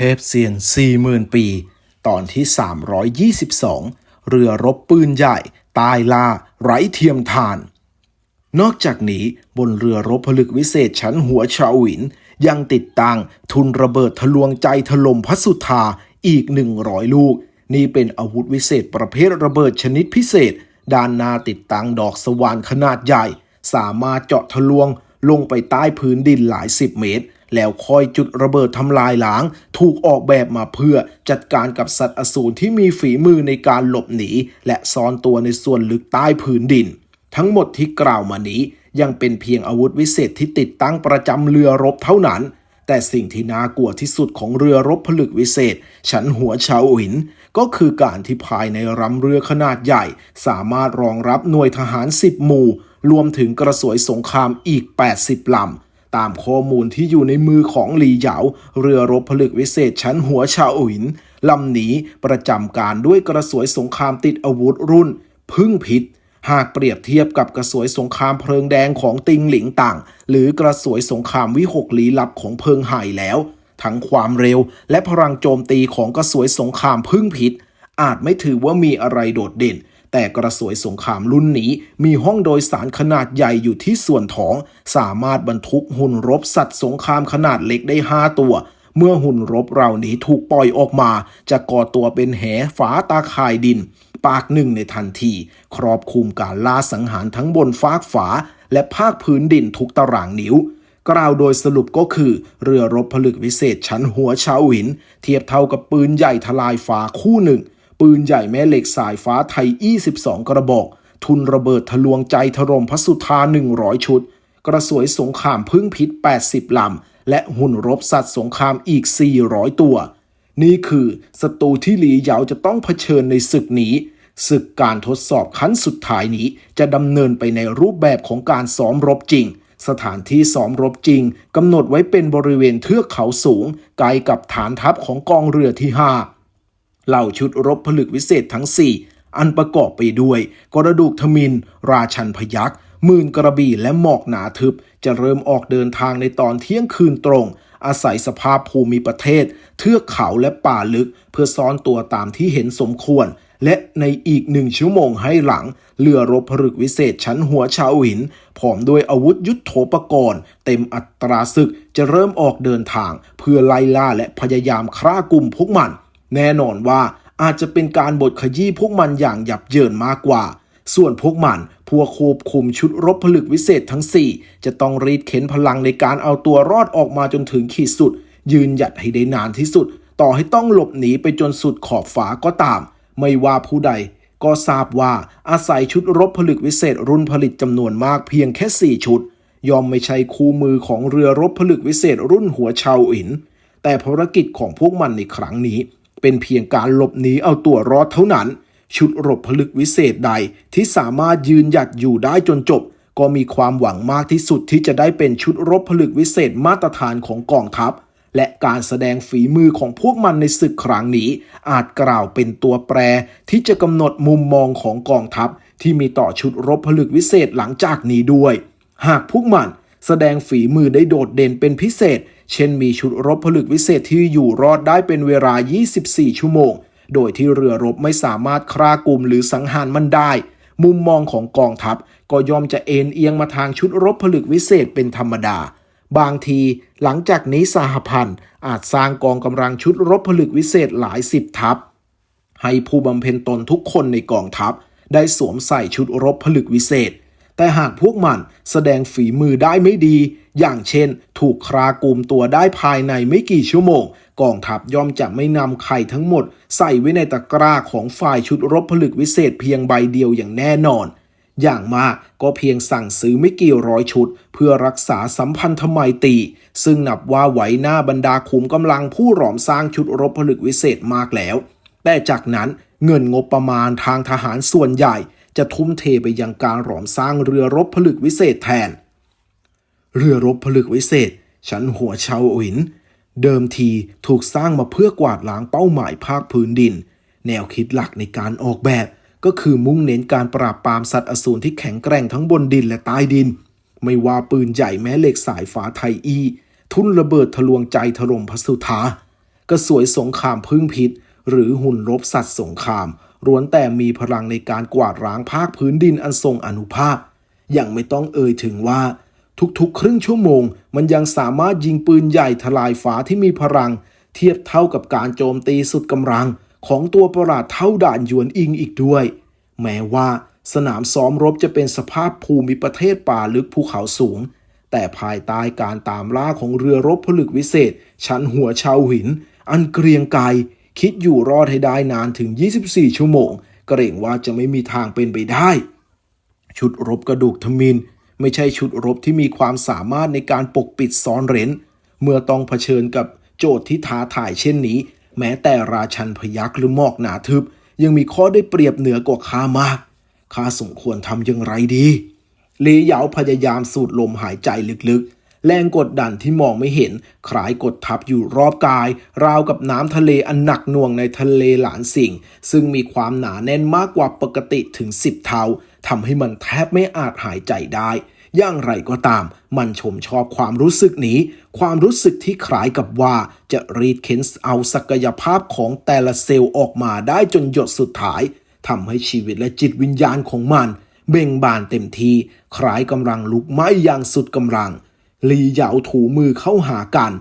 เทพเซียน 40,000 ปี ตอนที่ 322 เรือรบปืนใหญ่ ตายล่าไร้เทียมทาน นอกจากนี้บนเรือรบผลึกวิเศษชั้นหัวชาวหวิน ยังติดตั้งทุนระเบิดทะลวงใจถล่มพัสุธาอีก 100 ลูก นี่เป็นอาวุธวิเศษประเภทระเบิดชนิดพิเศษ ด้านหน้าติดตั้งดอกสว่านขนาดใหญ่ สามารถเจาะทะลวงลงไปใต้พื้นดินหลายสิบเมตร แล้วคอยจุดระเบิดทำลายล้าง ถูกออกแบบมาเพื่อจัดการกับสัตว์อสูรที่มีฝีมือในการหลบหนี และซ่อนตัวในส่วนลึกใต้พื้นดิน ทั้งหมดที่กล่าวมานี้ยังเป็นเพียงอาวุธวิเศษที่ติดตั้งประจำเรือรบเท่านั้น แต่สิ่งที่น่ากลัวที่สุดของเรือรบผลึกวิเศษชั้นหัวชาวหิน ก็คือการที่ภายในรำเรือขนาดใหญ่ สามารถรองรับหน่วยทหาร 10 หมู่ รวมถึงกระสวยสงครามอีก 80ลำ ตามข้อมูลที่อยู่ในมือของหลีเหยาเรือรบผลึกวิเศษชั้นหัวชาวหินลำนี้ประจำการด้วยกระสวยสงครามติดอาวุธรุ่น พึ่งพิษ หากเปรียบเทียบกับกระสวยสงครามเพลิงแดงของติงหลิงต่าง หรือกระสวยสงครามวิหกลี้ลับของเพิงไห่แล้ว ทั้งความเร็วและพลังโจมตีของกระสวยสงครามพึ่งพิษอาจไม่ถือว่ามีอะไรโดดเด่น แต่กระสวยสงครามรุ่นนี้มีห้องโดยสารขนาดใหญ่อยู่ที่ส่วนท้อง สามารถบรรทุกหุ่นรบสัตว์สงครามขนาดเล็กได้ 5 ตัว เมื่อหุ่นรบเหล่านี้ถูกปล่อยออกมา จะก่อตัวเป็นแหฝาตาข่ายดิน ปากหนึ่งในทันที ครอบคลุมการล่าสังหารทั้งบนฟากฝา และภาคพื้นดินทุกตารางนิ้วกล่าวโดยสรุปก็คือ เรือรบผลึกวิเศษชั้นหัวชาวหิน เทียบเท่ากับปืนใหญ่ทลายฟ้าคู่หนึ่ง ปืนใหญ่แม่เหล็กสายฟ้าไทย 22 กระบอก ทุนระเบิดทะลวงใจถล่มพสุธา 100 ชุด กระสวยสงครามพึ่งพิษ 80 ลำ และหุ่นรบสัตว์สงครามอีก 400 ตัว นี่คือศัตรูที่หลีเหยาจะต้องเผชิญในศึกนี้ศึกการทดสอบขั้นสุดท้ายนี้จะดำเนินไปในรูปแบบของการซ้อมรบจริง สถานที่ซ้อมรบจริงกำหนดไว้เป็นบริเวณเทือกเขาสูงใกล้กับฐานทัพของกองเรือที่5 เหล่าชุดรบผลึกวิเศษทั้ง 4 อันประกอบไปด้วย กระดูกทมิน ราชันพยักษ์หมื่นกระบี่และหมอกหนาทึบ จะเริ่มออกเดินทางในตอนเที่ยงคืนตรง อาศัยสภาพภูมิประเทศ เทือกเขาและป่าลึก เพื่อซ่อนตัวตามที่เห็นสมควร และในอีกหนึ่งชั่วโมงให้หลัง เรือรบผลึกวิเศษชั้นหัวชาวหินพร้อมด้วยอาวุธยุทโธปกรณ์ เต็มอัตราศึกจะเริ่มออกเดินทาง เพื่อไล่ล่าและพยายามฆ่ากลุ่มพวกมัน แน่นอนว่าอาจจะเป็นการบดขยี้พวกมันอย่างหยับเยินมากกว่า ส่วนพวกมันพวกควบคุมชุดรบผลึกวิเศษทั้ง 4 จะต้องรีดเข็นพลังในการเอาตัวรอดออกมาจนถึงขีดสุด ยืนหยัดให้ได้นานที่สุด ต่อให้ต้องหลบหนีไปจนสุดขอบฝาก็ตาม ไม่ว่าผู้ใด ก็ทราบว่าอาศัยชุดรบผลึกวิเศษรุ่นผลิตจำนวนมากเพียงแค่ 4 ชุด ยอมไม่ใช่คู่มือของเรือรบผลึกวิเศษรุ่นหัวชาวอิน แต่ภารกิจของพวกมันในครั้งนี้ เป็นเพียงการหลบหนีเอาตัวรอดเท่านั้น ชุดรบผลึกวิเศษใดที่สามารถยืนหยัดอยู่ได้จนจบ ก็มีความหวังมากที่สุดที่จะได้เป็นชุดรบผลึกวิเศษมาตรฐานของกองทัพ และการแสดงฝีมือของพวกมันในศึกครั้งนี้ อาจกล่าวเป็นตัวแปร ที่จะกำหนดมุมมองของกองทัพ ที่มีต่อชุดรบผลึกวิเศษหลังจากนี้ด้วย หากพวกมันแสดงฝีมือได้โดดเด่นเป็นพิเศษ เช่นมีชุดรบผลึกวิเศษที่อยู่รอดได้เป็นเวลา 24 ชั่วโมง โดยที่เรือรบไม่สามารถครากลุ่มหรือสังหารมันได้ มุมมองของกองทัพก็ยอมจะเอ็นเอียงมาทางชุดรบผลึกวิเศษเป็นธรรมดา บางทีหลังจากนี้สหพันธ์อาจสร้างกองกำลังชุดรบผลึกวิเศษหลายสิบทัพ ให้ผู้บำเพ็ญตนทุกคนในกองทัพ ได้สวมใส่ชุดรบผลึกวิเศษ แต่หากพวกมันแสดงฝีมือได้ไม่ดี อย่างเช่น ถูกครากลุ่มตัวได้ภายในไม่กี่ชั่วโมง กองทัพย่อมจะไม่นำไข่ทั้งหมด ใส่ไว้ในตะกร้าของฝ่ายชุดรบผลึกวิเศษเพียงใบเดียวอย่างแน่นอน อย่างมากก็เพียงสั่งซื้อไม่กี่ร้อยชุด เพื่อรักษาสัมพันธไมตรีซึ่งนับว่าไหวหน้าบรรดาขุมกำลังผู้หลอมสร้างชุดรบผลึกวิเศษมากแล้ว แต่จากนั้นเงินงบประมาณทางทหารส่วนใหญ่ จะทุ่มเทไปยังการหลอมสร้างเรือรบผลึกวิเศษแทน เรือรบผลึกวิเศษ ชั้นหัวชาวอินเดิมทีถูกสร้างมาเพื่อกวาดล้างเป้าหมายภาคพื้นดิน แนวคิดหลักในการออกแบบ ก็คือมุ่งเน้นการปราบปรามสัตว์อสูรที่แข็งแกร่งทั้งบนดินและใต้ดิน ไม่ว่าปืนใหญ่แม้เหล็กสายฟ้าไทยอี ทุนระเบิดทะลวงใจถล่มพสุธากระสวยสงครามพึ่งพิษ หรือหุ่นรบสัตว์สงคราม ล้วนแต่มีพลังในการกวาดล้างภาคพื้นดินอันทรงอนุภาพยังไม่ต้องเอ่ยถึงว่า ทุกๆ ครึ่งชั่วโมง มันยังสามารถยิงปืนใหญ่ทลายฟ้าที่มีพลัง เทียบเท่ากับการโจมตีสุดกำลัง ของตัวประหลาดเท่าด่านยวนอิงอีกด้วย แม้ว่าสนามซ้อมรบจะเป็นสภาพภูมิประเทศป่าลึกภูเขาสูง แต่ภายใต้การตามล่าของเรือรบผลึกวิเศษ ชั้นหัวชาวหิน อันเกรียงไกร คิดอยู่รอดให้ได้นานถึง 24 ชั่วโมง เกรงว่าจะไม่มีทางเป็นไปได้ ชุดรบกระดูกทมิน ไม่ใช่ชุดรบที่มีความสามารถในการปกปิดซ่อนเร้น เมื่อต้องเผชิญกับโจทย์ที่ท้าทายเช่นนี้ แม้แต่ราชันพยักษ์หรือหมอกหนาทึบ ยังมีข้อได้เปรียบเหนือกว่าข้ามากข้าสมควรทำอย่างไรดีลีเหยาพยายามสูดลมหายใจลึกๆ แรงกดดันที่มองไม่เห็นคล้ายกดทับอยู่รอบกาย ราวกับน้ำทะเลอันหนักหน่วงในทะเลหลานสิงซึ่งมีความหนาแน่นมากกว่าปกติถึง 10 เท่าทำให้มันแทบไม่อาจหายใจได้อย่างไรก็ตาม มันชมชอบความรู้สึกนี้ ความรู้สึกที่คล้ายกับว่าจะรีดเค้นเอาศักยภาพของแต่ละเซลล์ออกมาได้จนหยดสุดท้ายทำให้ชีวิตและจิตวิญญาณของมัน เบ่งบานเต็มทีคล้ายกำลังลุกไหม้อย่างสุดกำลัง ลีเหยาถูมือเข้าหากัน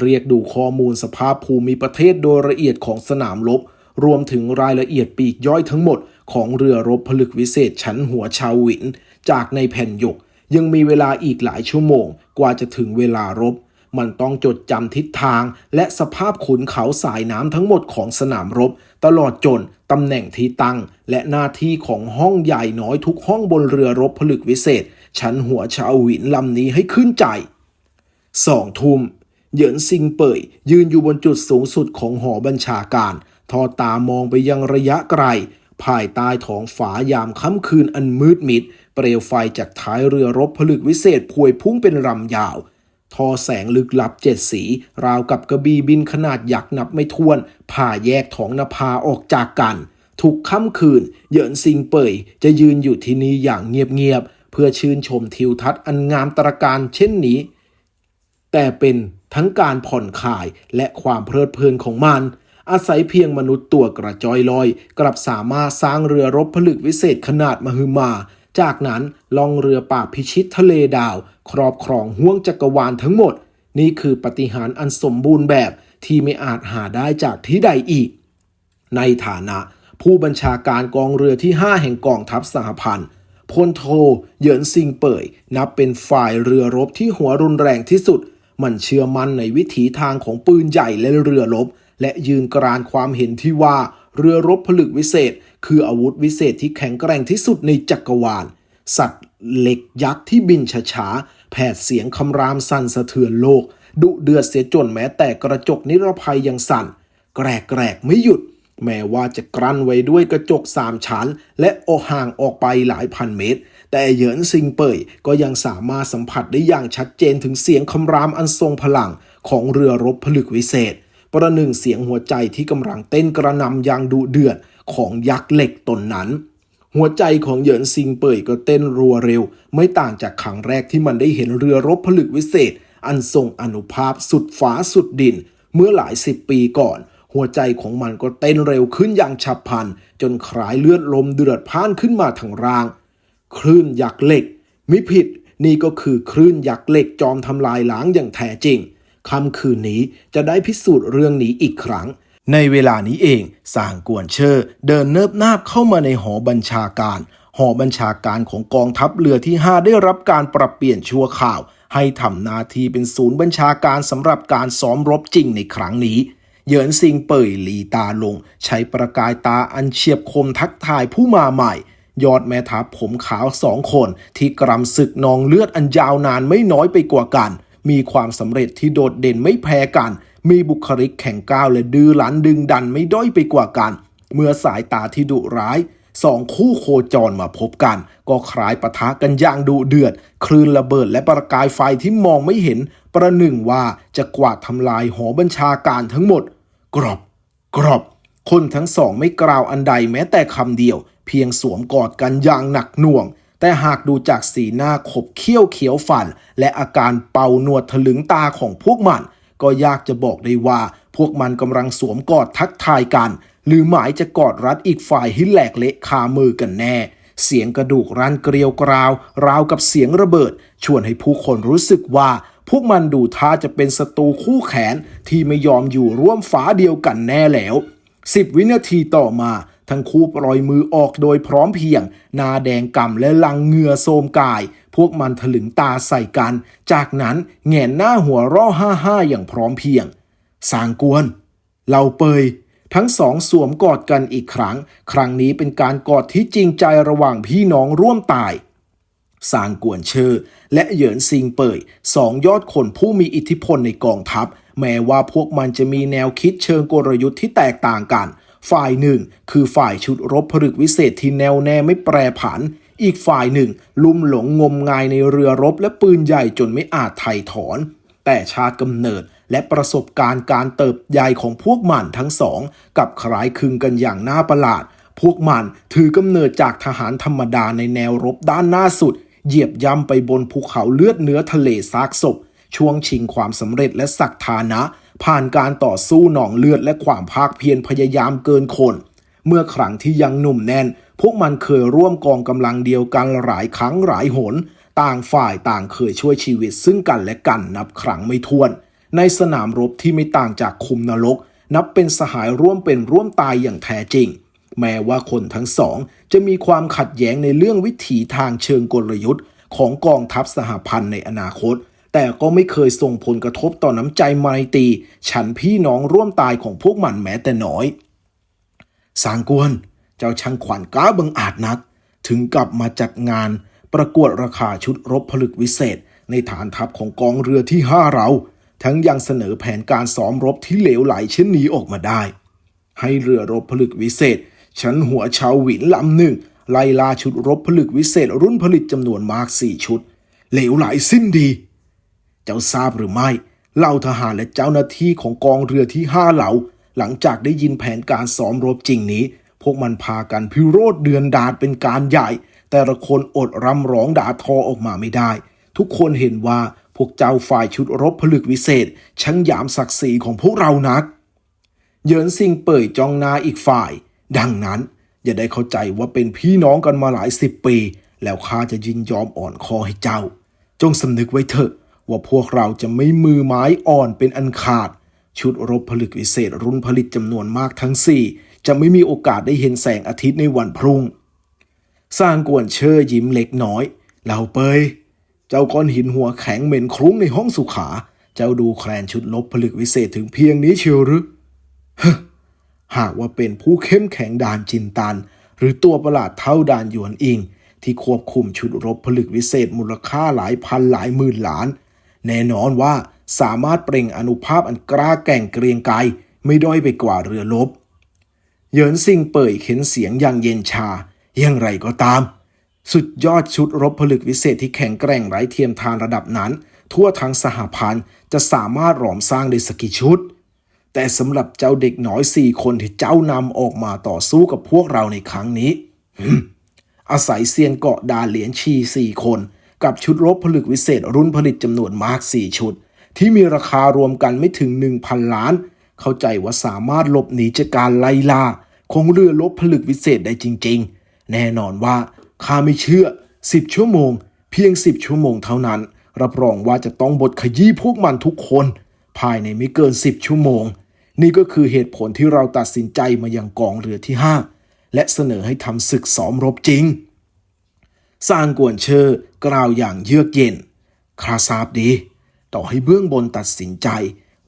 เรียกดูข้อมูลสภาพภูมิประเทศโดยละเอียดของสนามรบ รวมถึงรายละเอียดปีกย่อยทั้งหมด ของเรือรบผลึกวิเศษชั้นหัวชาวหวิน จากในแผ่นหยก ยังมีเวลาอีกหลายชั่วโมง กว่าจะถึงเวลารบ มันต้องจดจำทิศทาง และสภาพขุนเขาสายน้ำทั้งหมดของสนามรบ ตลอดจนตำแหน่งที่ตั้ง และหน้าที่ของห้องใหญ่น้อยทุกห้องบนเรือรบผลึกวิเศษ ชั้นหัวชาวหวินลำนี้ให้ขึ้นใจสองทุ่มเหยินซิงเป่ยยืนอยู่บนจุดสูงสุดของหอบัญชาการ ทอตามองไปยังระยะไกล ภายใต้ท้องฟ้ายามค่ำคืนอันมืดมิด เปลวไฟจากท้ายเรือรบผลึกวิเศษพวยพุ่งเป็นลำยาว ทอแสงลึกลับเจ็ดสี ราวกับกระบี่บินขนาดยักษ์นับไม่ถ้วน ผ่าแยกท้องนภาออกจากกัน ทุกค่ำคืน เหยินซิงเป่ยจะยืนอยู่ที่นี่อย่างเงียบๆ เพื่อชื่นชมทิวทัศน์อันงามตระการเช่นนี้ แต่เป็นทั้งการผ่อนคลายและความเพลิดเพลินของมัน อาศัยเพียงมนุษย์ตัวกระจอยลอย กลับสามารถสร้างเรือรบผลึกวิเศษขนาดมหึมา จากนั้นล่องเรือป่าบพิชิตทะเลดาว ครอบครองห้วงจักรวาลทั้งหมด นี่คือปฏิหารอันสมบูรณ์แบบที่ไม่อาจหาได้จากที่ใดอีก ในฐานะผู้บัญชาการกองเรือที่ 5 แห่งกองทัพสหพันธ์ พลโทเหยินซิงเป่ยนับเป็นฝ่ายเรือรบที่หัวรุนแรงที่สุด มันเชื่อมั่นในวิถีทางของปืนใหญ่และเรือรบ และยืนกรานความเห็นที่ว่าเรือรบผลึกวิเศษ คืออาวุธวิเศษที่แข็งแกร่งที่สุดในจักรวาล สัตว์เหล็กยักษ์ที่บินช้าๆแผดเสียงคำรามสั่นสะเทือนโลก ดุเดือดเสียจนแม้แต่กระจกนิรภัยยังสั่น แกรกแกรกๆไม่หยุด แม้ว่าจะกลั้นไว้ด้วยกระจกสามชั้น และออกห่างออกไปหลายพันเมตร แต่เหยินซิงเป่ยก็ยังสามารถสัมผัสได้อย่างชัดเจนถึงเสียงคำรามอันทรงพลังของเรือรบผลึกวิเศษ ประหนึ่งเสียงหัวใจที่กำลังเต้นกระนำอย่างดุเดือดของยักษ์เหล็กตนนั้น หัวใจของเหยินซิงเป่ยก็เต้นรัวเร็ว ไม่ต่างจากครั้งแรกที่มันได้เห็นเรือรบผลึกวิเศษ อันทรงอนุภาพสุดฟ้าสุดดิน เมื่อหลายสิบปีก่อน หัวใจของมันก็เต้นเร็วขึ้นอย่างฉับพลัน จนคลายเลือดลมเดือดพ่านขึ้นมาทางร่าง คลื่นยักษ์เหล็ก มิผิด นี่ก็คือคลื่นยักษ์เหล็กจอมทำลายล้างอย่างแท้จริงค่ำคืนนี้จะได้พิสูจน์เรื่องนี้อีกครั้ง ในเวลานี้เองสางกวนเชอร์เดินเนิบนาบเข้ามาในหอบัญชาการ หอบัญชาการของกองทัพเรือที่ 5 ได้รับการปรับเปลี่ยนชั่วข่าว ให้ทำหน้าที่เป็นศูนย์บัญชาการสำหรับการซ้อมรบจริงในครั้งนี้ เหยินซิงเป่ยหลีตาลง ใช้ประกายตาอันเฉียบคมทักทายผู้มาใหม่ ยอดแม่ทัพผมขาวสองคน ที่กรำศึกนองเลือดอันยาวนานไม่น้อยไปกว่ากัน มีความสำเร็จที่โดดเด่นไม่แพ้กัน มีบุคลิกแข็งก้าวและดื้อรั้นดึงดันไม่ด้อยไปกว่ากัน เมื่อสายตาที่ดุร้าย สองคู่โคจรมาพบกัน ก็คล้ายปะทะกันอย่างดุเดือด คลื่นระเบิดและประกายไฟที่มองไม่เห็น ประหนึ่งว่าจะกวาดทำลายหอบัญชาการทั้งหมด กรอบ กรอบ คนทั้งสองไม่กล่าวอันใดแม้แต่คำเดียว เพียงสวมกอดกันอย่างหนักหน่วง แต่หากดูจากสีหน้าขบเขี้ยวเขียวฟัน และอาการเป่าหนวดถลึงตาของพวกมัน ก็ยากจะบอกได้ว่า พวกมันกำลังสวมกอดทักทายกัน หรือหมายจะกอดรัดอีกฝ่ายให้แหลกเละคามือกันแน่ เสียงกระดูกรันเกลียวกราว ราวกับเสียงระเบิด ชวนให้ผู้คนรู้สึกว่า พวกมันดูท่าจะเป็นศัตรูคู่แขนที่ไม่ยอมอยู่ร่วมฟ้าเดียวกันแน่แล้วสิบวินาทีต่อมาทั้งคู่ปล่อยมือออกโดยพร้อมเพียงหนาแดงกำและลังเหงื่อโทรมกาย พวกมันถลึงตาใส่กัน จากนั้นแงนหน้าหัวร่อห้าห้าอย่างพร้อมเพียง สางกวน เราเปย ทั้งสองสวมกอดกันอีกครั้ง ครั้งนี้เป็นการกอดที่จริงใจระหว่างพี่น้องร่วมตายสางกวนเชอร์และเหยินซิงเป่ยสองยอดคนผู้มีอิทธิพลในกองทัพ แม้ว่าพวกมันจะมีแนวคิดเชิงกลยุทธ์ที่แตกต่างกัน ฝ่ายหนึ่ง คือฝ่ายชุดรบผลึกวิเศษที่แนวแน่ไม่แปรผัน อีกฝ่ายหนึ่ง ลุ่มหลงงมงายในเรือรบและปืนใหญ่จนไม่อาจไถ่ถอน แต่ชาติกำเนิด และประสบการณ์การเติบใหญ่ของพวกมันทั้งสองกับคล้ายคลึงกันอย่างน่าประหลาด พวกมันถือกำเนิดจากทหารธรรมดาในแนวรบด้านหน้าสุด เหยียบย่ำไปบนภูเขาเลือดเนื้อทะเลซากศพ ช่วงชิงความสำเร็จและศักฐานะ ผ่านการต่อสู้หนองเลือดและความภาคเพียรพยายามเกินคน เมื่อครั้งที่ยังหนุ่มแน่น พวกมันเคยร่วมกองกำลังเดียวกันหลายครั้งหลายหน ต่างฝ่ายต่างเคยช่วยชีวิตซึ่งกันและกันนับครั้งไม่ถ้วน ในสนามรบที่ไม่ต่างจากคุมนรก นับเป็นสหายร่วมเป็นร่วมตายอย่างแท้จริง แม้ว่าคนทั้งสอง จะมีความขัดแย้งในเรื่องวิถีทางเชิงกลยุทธ์ ของกองทัพสหพันธ์ในอนาคต แต่ก็ไม่เคยส่งผลกระทบต่อน้ำใจไมตรีฉันพี่น้องร่วมตายของพวกมันแม้แต่น้อยสางกวน เจ้าช่างขวัญกล้าบังอาจนัก ถึงกลับมาจัดงาน ประกวดราคาชุดรบผลึกวิเศษ ในฐานทัพของกองเรือที่ห้าเรา ทั้งยังเสนอแผนการซ้อมรบที่เหลวไหลเช่นนี้ออกมาได้ ให้เรือรบผลึกวิเศษ ชั้นหัวชาวหวินลำหนึ่ง ไล่ล่าชุดรบผลึกวิเศษรุ่นผลิตจำนวนมากสี่ชุด เหลวไหลสิ้นดี เจ้าทราบหรือไม่เหล่าทหารและเจ้าหน้าที่ของกองเรือที่ห้าเหล่า หลังจากได้ยินแผนการซ้อมรบจริงนี้ พวกมันพากันพิโรธเดือนดาดเป็นการใหญ่ แต่ละคนอดรำร้องด่าทอออกมาไม่ได้ ทุกคนเห็นว่า พวกเจ้าฝ่ายชุดรบผลึกวิเศษช่างหยามศักดิ์ศรีของพวกเรานักเหยินซิงเป่ยจ้องนาอีกฝ่าย ดังนั้นอย่าได้เข้าใจว่าเป็นพี่น้องกันมาหลายสิบปี แล้วข้าจะยินยอมอ่อนคอให้เจ้า จงสำนึกไว้เถอะ ว่าพวกเราจะไม่มือไม้อ่อนเป็นอันขาด ชุดรบผลึกวิเศษรุ่นผลิตจำนวนมากทั้งสี่จะไม่มีโอกาสได้เห็นแสงอาทิตย์ในวันพรุ่ง สร้างกวนเชอร์ยิ้มเล็กน้อยเหล่าเปย จ้าก้อนหินหัวแข็งเหม็นคลุ้งในห้องสุขา เจ้าดูแคลนชุดลบผลึกวิเศษถึงเพียงนี้เชียวหรือหากว่าเป็นผู้เข้มแข็งดานจินตัน หรือตัวประหลาดเท่าดานหยวนอิง ที่ควบคุมชุดรบผลึกวิเศษมูลค่าหลายพันหลายหมื่นล้าน แน่นอนว่าสามารถเปล่งอนุภาพอันกล้าแก่งเกรียงไกรไม่ด้อยไปกว่าเรือรบเหยินซิงเป่ยเข็นเสียงอย่างเย็นชาอย่างไรก็ตาม สุดยอดชุดรบผลึกวิเศษที่แข็งแกร่งไร้เทียมทานระดับนั้น ทั่วทั้งสหพันธ์จะสามารถหลอมสร้างได้สกกี่ชุด แต่สำหรับเจ้าเด็กน้อยสี่คนที่เจ้านำออกมาต่อสู้กับพวกเราในครั้งนี้ อาศัยเซียนเกาะดาเหรียญชีสี่คน กับชุดรบผลึกวิเศษรุ่นผลิตจำนวนมากสี่ชุด ที่มีราคารวมกันไม่ถึง 1,000 ล้าน เข้าใจว่าสามารถหลบหนีจากการไล่ล่าของเรือรบผลึกวิเศษได้จริง ๆ แน่นอนว่า ข้าไม่เชื่อ 10 ชั่วโมง เพียง 10 ชั่วโมงเท่านั้น รับรองว่าจะต้องบทขยี้พวกมันทุกคน ภายในไม่เกิน 10 ชั่วโมง นี่ก็คือเหตุผลที่เราตัดสินใจมายังกองเรือที่ 5 และเสนอให้ทำศึกซ้อมรบจริงสร้างกวนเชอร์กล่าวอย่างเยือกเย็นข้าทราบดี ต่อให้เบื้องบนตัดสินใจ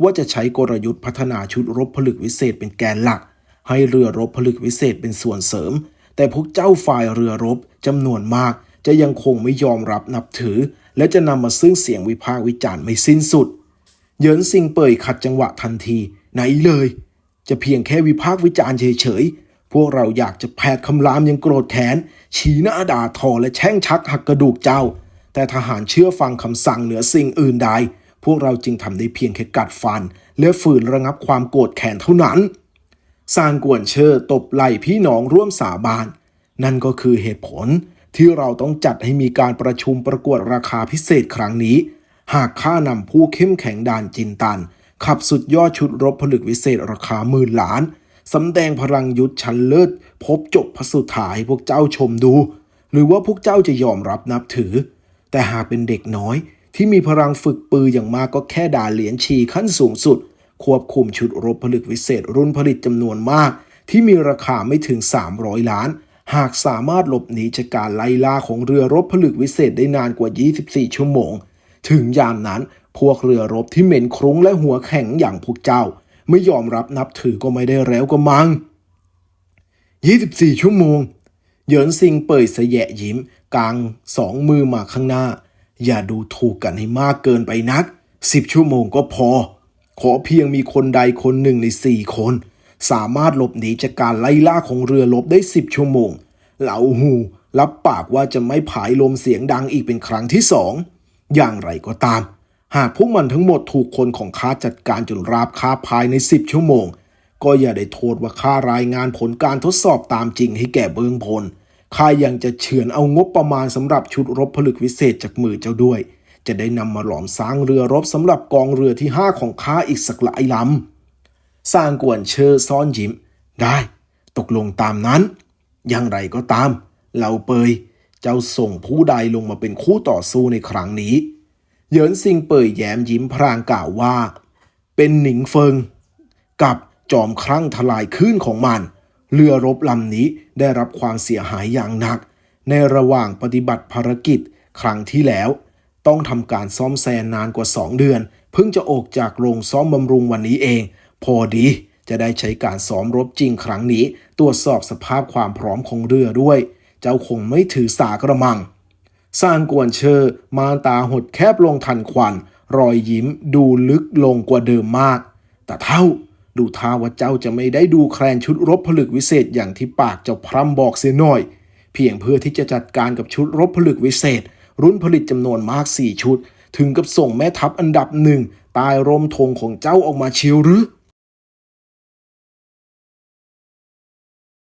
ว่าจะใช้กลยุทธ์พัฒนาชุดรบผลึกวิเศษเป็นแกนหลัก ให้เรือรบผลึกวิเศษเป็นส่วนเสริม แต่พวกเจ้าฝ่ายเรือรบจำนวนมากจะยังคงไม่ยอมรับนับถือ และจะนำมาซึ่งเสียงวิพากษ์วิจารณ์ไม่สิ้นสุดเหยินซิงเป่ยขัดจังหวะทันที ไหนเลย จะเพียงแค่วิพากษ์วิจารณ์เฉยๆ พวกเราอยากจะแผดคำรามยังโกรธแค้น ชี้หน้าด่าทอและแช่งชักหักกระดูกเจ้า แต่ทหารเชื่อฟังคำสั่งเหนือสิ่งอื่นใดพวกเราจึงทำได้เพียงแค่กัดฟัน และฝืนระงับความโกรธแค้นเท่านั้น ซางกวนเชอร์ตบไหล่พี่น้องร่วมสาบาน นั่นก็คือเหตุผลที่เราต้องจัดให้มีการประชุมประกวดราคาพิเศษครั้งนี้ หากข้านำผู้เข้มแข็งดานจินตัน ขับสุดยอดชุดรบผลึกวิเศษราคาหมื่นล้านสำแดงพลังยุทธชั้นเลิศ พบจบพระสุดท้ายพวกเจ้าชมดู หรือว่าพวกเจ้าจะยอมรับนับถือ แต่หากเป็นเด็กน้อยที่มีพลังฝึกปืออย่างมากก็แค่ด่าเหรียญชีขั้นสูงสุด ควบคุมชุดรบผลึกวิเศษรุ่นผลิตจำนวนมาก ที่มีราคาไม่ถึง 300 ล้าน หากสามารถหลบหนีจากการไล่ล่าของเรือรบผลึกวิเศษได้นานกว่า 24 ชั่วโมง ถึงยามนั้นพวกเรือรบที่เหม็นครุ้งและหัวแข็งอย่างพวกเจ้า ไม่ยอมรับนับถือก็ไม่ได้แล้วก็มัง 24 ชั่วโมงเหยินซิงเปิดเสยะยิ้ม กลางสองมือมาข้างหน้า อย่าดูถูกกันให้มากเกินไปนัก 10 ชั่วโมงก็พอ ขอเพียงมีคนใดคนหนึ่งในสี่คน สามารถหลบหนีจากการไล่ล่าของเรือรบได้ 10 ชั่วโมง เหลาหูรับปากว่าจะไม่ผายลมเสียงดังอีกเป็นครั้งที่สอง อย่างไรก็ตาม หากพวกมันทั้งหมดถูกคนของข้าจัดการจนราบคาภายใน 10 ชั่วโมง ก็อย่าได้โทษว่าข้ารายงานผลการทดสอบตามจริงให้แก่เบื้องพลข้ายังจะเฉือนเอางบประมาณสำหรับชุดรบผลึกวิเศษจากมือเจ้าด้วย จะได้นำมาหลอมสร้างเรือรบสำหรับกองเรือที่ห้าของข้าอีกสักหลายลำสร้างกวนเชอร์ซ่อนยิ้ม ได้ ตกลงตามนั้น อย่างไรก็ตาม เราเปย เจ้าส่งผู้ใดลงมาเป็นคู่ต่อสู้ในครั้งนี้ เหยินซิงเปยแย้มยิ้มพรางกล่าวว่า เป็นหนิงเฟิง กับจอมครั่งทลายคลื่นของมัน เรือรบลำนี้ได้รับความเสียหายอย่างหนัก ในระหว่างปฏิบัติภารกิจครั้งที่แล้ว ต้องทำการซ่อมแซมนานกว่า 2 เดือน เพิ่งจะออกจากโรงซ่อมบำรุงวันนี้เอง พอดี จะได้ใช้การซ้อมรบจริงครั้งนี้ ตรวจสอบสภาพความพร้อมของเรือด้วย เจ้าคงไม่ถือสากระมังซานกวนเชอร์มานตาหดแคบลงทันควัน รอยยิ้มดูลึกลงกว่าเดิมมาก แต่เท่าดูท่าว่าเจ้าจะไม่ได้ดูแคลนชุดรบผลึกวิเศษอย่างที่ปากเจ้าพร่ำบอกเสียหน่อย เพียงเพื่อที่จะจัดการกับชุดรบผลึกวิเศษ รุ่นผลิตจำนวนมากสี่ชุด ถึงกับส่งแม่ทัพอันดับหนึ่งตายร่มธงของเจ้าออกมาเชียวหรือ